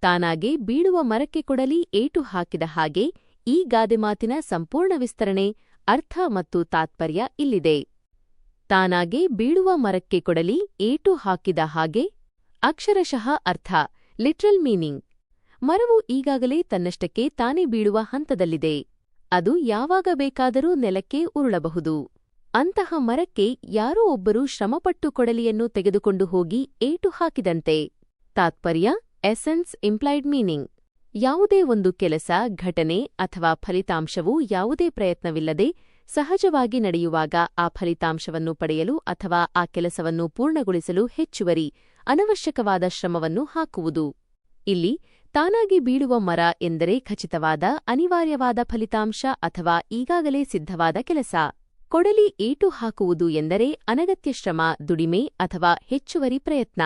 ತಾನಾಗೆ ಬೀಳುವ ಮರಕ್ಕೆ ಕೊಡಲಿ ಏಟು ಹಾಕಿದ ಹಾಗೆ ಈ ಗಾದೆ ಮಾತಿನ ಸಂಪೂರ್ಣ ವಿಸ್ತರಣೆ, ಅರ್ಥ ಮತ್ತು ತಾತ್ಪರ್ಯ ಇಲ್ಲಿದೆ. ತಾನಾಗೆ ಬೀಳುವ ಮರಕ್ಕೆ ಕೊಡಲಿ ಏಟು ಹಾಕಿದ ಹಾಗೆ ಅಕ್ಷರಶಃ ಅರ್ಥ, ಲಿಟ್ರಲ್ ಮೀನಿಂಗ್. ಮರವು ಈಗಾಗಲೇ ತನ್ನಷ್ಟಕ್ಕೆ ತಾನೇ ಬೀಳುವ ಹಂತದಲ್ಲಿದೆ. ಅದು ಯಾವಾಗ ಬೇಕಾದರೂ ನೆಲಕ್ಕೆ ಉರುಳಬಹುದು. ಅಂತಹ ಮರಕ್ಕೆ ಯಾರೋ ಒಬ್ಬರು ಶ್ರಮಪಟ್ಟು ಕೊಡಲಿಯನ್ನು ತೆಗೆದುಕೊಂಡು ಹೋಗಿ ಏಟು ಹಾಕಿದಂತೆ. ತಾತ್ಪರ್ಯ? ಎಸೆನ್ಸ್ ಇಂಪ್ಲೈಡ್ ಮೀನಿಂಗ್ ಯಾವುದೇ ಒಂದು ಕೆಲಸ, ಘಟನೆ ಅಥವಾ ಫಲಿತಾಂಶವು ಯಾವುದೇ ಪ್ರಯತ್ನವಿಲ್ಲದೆ ಸಹಜವಾಗಿ ನಡೆಯುವಾಗ ಆ ಫಲಿತಾಂಶವನ್ನು ಪಡೆಯಲು ಅಥವಾ ಆ ಕೆಲಸವನ್ನು ಪೂರ್ಣಗೊಳಿಸಲು ಹೆಚ್ಚುವರಿ, ಅನವಶ್ಯಕವಾದ ಶ್ರಮವನ್ನು ಹಾಕುವುದು. ಇಲ್ಲಿ, ತಾನಾಗಿ ಬೀಳುವ ಮರ ಎಂದರೆ ಖಚಿತವಾದ, ಅನಿವಾರ್ಯವಾದ ಫಲಿತಾಂಶ ಅಥವಾ ಈಗಾಗಲೇ ಸಿದ್ಧವಾದ ಕೆಲಸ. ಕೊಡಲಿ ಏಟು ಹಾಕುವುದು ಎಂದರೆ ಅನಗತ್ಯ ಶ್ರಮ, ದುಡಿಮೆ ಅಥವಾ ಹೆಚ್ಚುವರಿ ಪ್ರಯತ್ನ.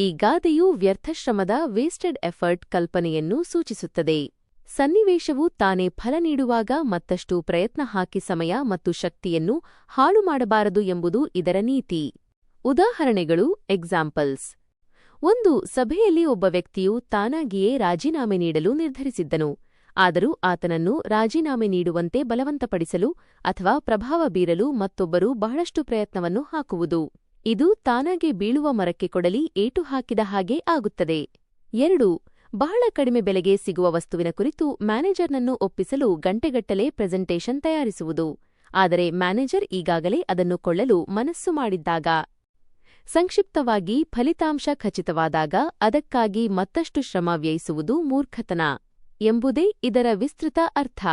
ಈ ಗಾದೆಯು ವ್ಯರ್ಥಶ್ರಮದ ವೇಸ್ಟೆಡ್ ಎಫರ್ಟ್ ಕಲ್ಪನೆಯನ್ನು ಸೂಚಿಸುತ್ತದೆ. ಸನ್ನಿವೇಶವು ತಾನೇ ಫಲ ನೀಡುವಾಗ ಮತ್ತಷ್ಟು ಪ್ರಯತ್ನ ಹಾಕಿ ಸಮಯ ಮತ್ತು ಶಕ್ತಿಯನ್ನು ಹಾಳು ಮಾಡಬಾರದು ಎಂಬುದು ಇದರ ನೀತಿ. ಉದಾಹರಣೆಗಳು ಎಕ್ಸಾಂಪಲ್ಸ್ ಒಂದು ಸಭೆಯಲ್ಲಿ ಒಬ್ಬ ವ್ಯಕ್ತಿಯು ತಾನಾಗಿಯೇ ರಾಜೀನಾಮೆ ನೀಡಲು ನಿರ್ಧರಿಸಿದ್ದನು. ಆದರೂ ಆತನನ್ನು ರಾಜೀನಾಮೆ ನೀಡುವಂತೆ ಬಲವಂತಪಡಿಸಲು ಅಥವಾ ಪ್ರಭಾವ ಬೀರಲು ಮತ್ತೊಬ್ಬರು ಬಹಳಷ್ಟು ಪ್ರಯತ್ನವನ್ನು ಹಾಕುವುದು. ಇದು ತಾನಾಗೆ ಬೀಳುವ ಮರಕ್ಕೆ ಕೊಡಲಿ, ಏಟು ಹಾಕಿದ ಹಾಗೆ ಆಗುತ್ತದೆ. ಎರಡು, ಬಹಳ ಕಡಿಮೆ ಬೆಲೆಗೆ ಸಿಗುವ ವಸ್ತುವಿನ ಕುರಿತು ಮ್ಯಾನೇಜರ್ನನ್ನು ಒಪ್ಪಿಸಲು ಗಂಟೆಗಟ್ಟಲೆ ಪ್ರೆಸೆಂಟೇಷನ್ ತಯಾರಿಸುವುದು. ಆದರೆ ಮ್ಯಾನೇಜರ್ ಈಗಾಗಲೇ ಅದನ್ನು ಕೊಳ್ಳಲು ಮನಸ್ಸು ಮಾಡಿದ್ದಾಗ. ಸಂಕ್ಷಿಪ್ತವಾಗಿ ಫಲಿತಾಂಶ ಖಚಿತವಾದಾಗ ಅದಕ್ಕಾಗಿ ಮತ್ತಷ್ಟು ಶ್ರಮ ವ್ಯಯಿಸುವುದು ಮೂರ್ಖತನ. ಎಂಬುದೇ ಇದರ ವಿಸ್ತೃತ ಅರ್ಥ.